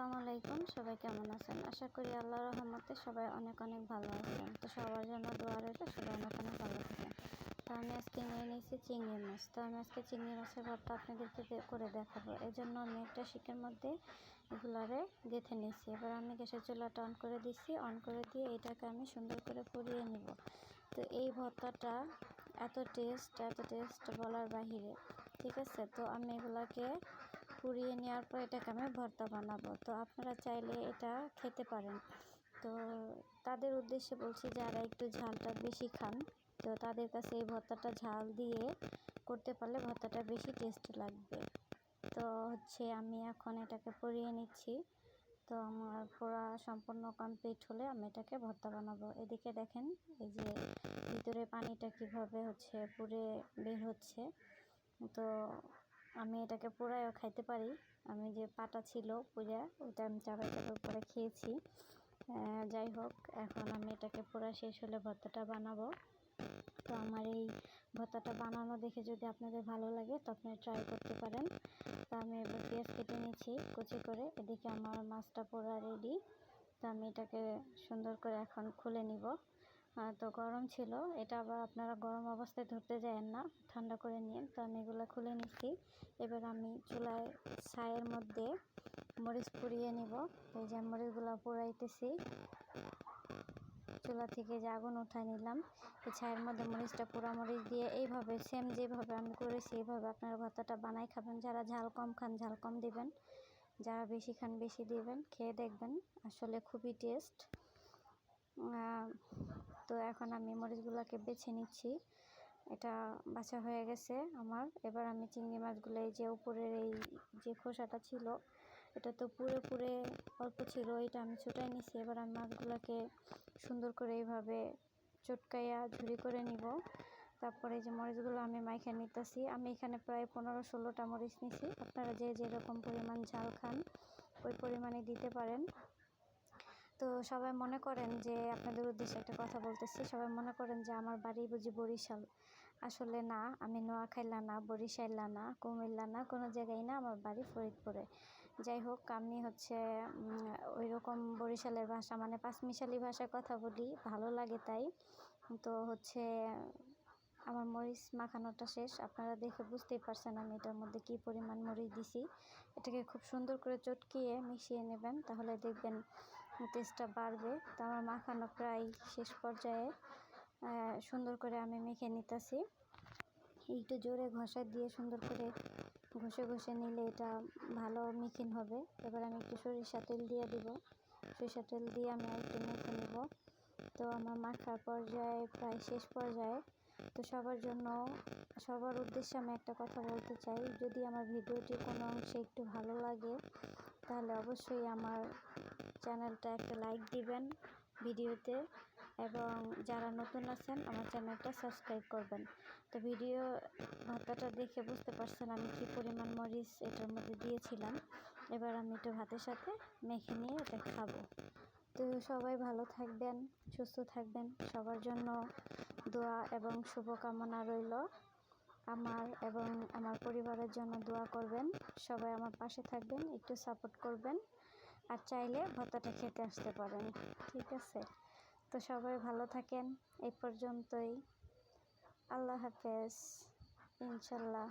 আসসালামু আলাইকুম, সবাই কেমন আছেন? আশা করি আল্লাহর রহমতে সবাই অনেক অনেক ভালো আছেন। তো সবার জন্য দোয়া রইল, সবাই অনেক অনেক ভালো থাকেন। তো আমি আজকে নিয়ে নিয়েছি চিংড়ি মাছ। তো আমি আজকে চিংড়ি মাছের ভর্তা আপনাদেরকে করে দেখাবো। এই জন্য আমি একটা শিকের মধ্যে এগুলারে গেঁথে নিয়েছি। এবার আমি গ্যাসের চুলাটা অন করে দিচ্ছি অন করে দিয়ে এটাকে আমি সুন্দর করে পুড়িয়ে নিব। তো এই ভর্তাটা এত টেস্ট এত টেস্ট বলার বাহিরে। ঠিক আছে? তো আমি এগুলাকে পুড়িয়ে নেওয়ার পর এটাকে আমি ভর্তা বানাবো। তো আপনারা চাইলে এটা খেতে পারেন। তো তাদের উদ্দেশ্যে বলছি, যারা একটু ঝালটা বেশি খান, তো তাদের কাছে এই ভর্তাটা ঝাল দিয়ে করতে পারলে ভর্তাটা বেশি টেস্ট লাগবে। তো হচ্ছে আমি এখন এটাকে পুড়িয়ে নিচ্ছি। তো আমার পোড়া সম্পূর্ণ কমপ্লিট হলে আমি এটাকে ভর্তা বানাবো। এদিকে দেখেন, এই যে ভিতরে পানিটা কীভাবে হচ্ছে পুড়ে বের হচ্ছে। তো আমি এটাকে পোড়ায়ও খাইতে পারি। আমি যে পাটা ছিল পুড়া ওটা আমি চাপাই চাপাই করে খেয়েছি। যাই হোক, এখন আমি এটাকে পোড়া শেষ হলে ভর্তাটা বানাবো। তো আমার এই ভর্তাটা বানানো দেখে যদি আপনাদের ভালো লাগে, তো আপনারা ট্রাই করতে পারেন। তো আমি এবার পেঁয়াজ কেটে নিচ্ছি কুচি করে। এদিকে আমার মাছটা পোড়া রেডি তো আমি এটাকে সুন্দর করে এখন খুলে নিব। তো গরম ছিল। এটা আবার আপনারা গরম অবস্থায় ধরতে যায়েন না, ঠান্ডা করে নিন। তো আমি এগুলো খুলে নিচ্ছি। এবার আমি চুলায় ছায়ের মধ্যে মরিচ পুড়িয়ে নিব। এই যে মরিচগুলো পুড়াইতেছি। চুলা থেকে যে আগুন উঠাই নিলাম। এই ছায়ের মধ্যে মরিচটা পোড়া মরিচ দিয়ে এইভাবে সেম যেভাবে আমি করেছি, এইভাবে আপনারা ভর্তাটা বানাই খাবেন। যারা ঝাল কম খান, ঝাল কম দিবেন। যারা বেশি খান, বেশি দিবেন। খেয়ে দেখবেন। আসলে খুবই টেস্ট তো এখন আমি মরিচগুলোকে বেছে নিচ্ছি। এটা বাছা হয়ে গেছে আমার। এবার আমি চিংড়ি মাছগুলো এই যে উপরের এই যে খোসাটা ছিল, এটা তো পুরে পুরে অল্প ছিল, এটা আমি ছুটাই নিছি। এবার আমি মাছগুলোকে সুন্দর করে এইভাবে চটকাইয়া ঝুরি করে নিব। তারপরে যে মরিচগুলো আমি মাইখা নিতেছি। আমি এখানে প্রায় পনেরো ষোলোটা মরিচ নিছি। আপনারা যে যেরকম পরিমাণ ঝাল খান, ওই পরিমাণে দিতে পারেন। তো সবাই মনে করেন যে আপনাদের উদ্দেশ্যে একটা কথা বলতেছি। সবাই মনে করেন যে আমার বাড়ি বুঝি বরিশাল। আসলে না, আমি নোয়াখাইলা না বরিশাইলা না কুমিল্লা না, কোনো জায়গায় না আমার বাড়ি ফরিদপুরে। যাই হোক, আমি হচ্ছে ওই রকম বরিশালের ভাষা মানে পাঁচমিশালি ভাষায় কথা বলি, ভালো লাগে তাই। তো হচ্ছে, আমার মরিচ মাখানোটা শেষ। আপনারা দেখে বুঝতেই পারছেন আমি এটার মধ্যে কী পরিমাণ মরিচ দিছি। এটাকে খুব সুন্দর করে চটকিয়ে মিশিয়ে নেবেন, তাহলে দেখবেন টেস্টটা বাড়বে। তো আমার মাখানো প্রায় শেষ পর্যায়ে সুন্দর করে আমি মেখে নিতেছি। একটু জোরে ঘষা দিয়ে সুন্দর করে ঘষে ঘষে নিলে এটা ভালো মিখিন হবে। এবার আমি একটু সরিষা তেল দিয়ে দিব। সরিষা তেল দিয়ে আমি একটু মেখে নিব। তো আমার মাখার পর্যায়ে প্রায় শেষ পর্যায়ে, তো সবার জন্য, সবার উদ্দেশ্যে আমি একটা কথা বলতে চাই। যদি আমার ভিডিওটি কোনো অংশে একটু ভালো লাগে তাহলে অবশ্যই আমার চ্যানেলটা একটা লাইক দিবেন ভিডিওতে এবং যারা নতুন আছেন, আমার চ্যানেলটা সাবস্ক্রাইব করবেন। তো ভিডিও ভাতটা দেখে বুঝতে পারছেন আমি কী পরিমাণ মরিচ এটার মধ্যে দিয়েছিলাম। এবার আমি একটু ভাতের সাথে মেখে নিয়ে এটা খাব। তো সবাই ভালো থাকবেন, সুস্থ থাকবেন। সবার জন্য দোয়া এবং শুভকামনা রইল। আমার এবং আমার পরিবারের জন্য দোয়া করবেন। সবাই আমার পাশে থাকবেন, একটু সাপোর্ট করবেন আর চাইলে ভর্তাটা খেতে আসতে পারেন, ঠিক আছে? তো সবাই ভালো থাকেন, এই পর্যন্তই। আল্লাহ হাফেজ, ইনশাল্লাহ।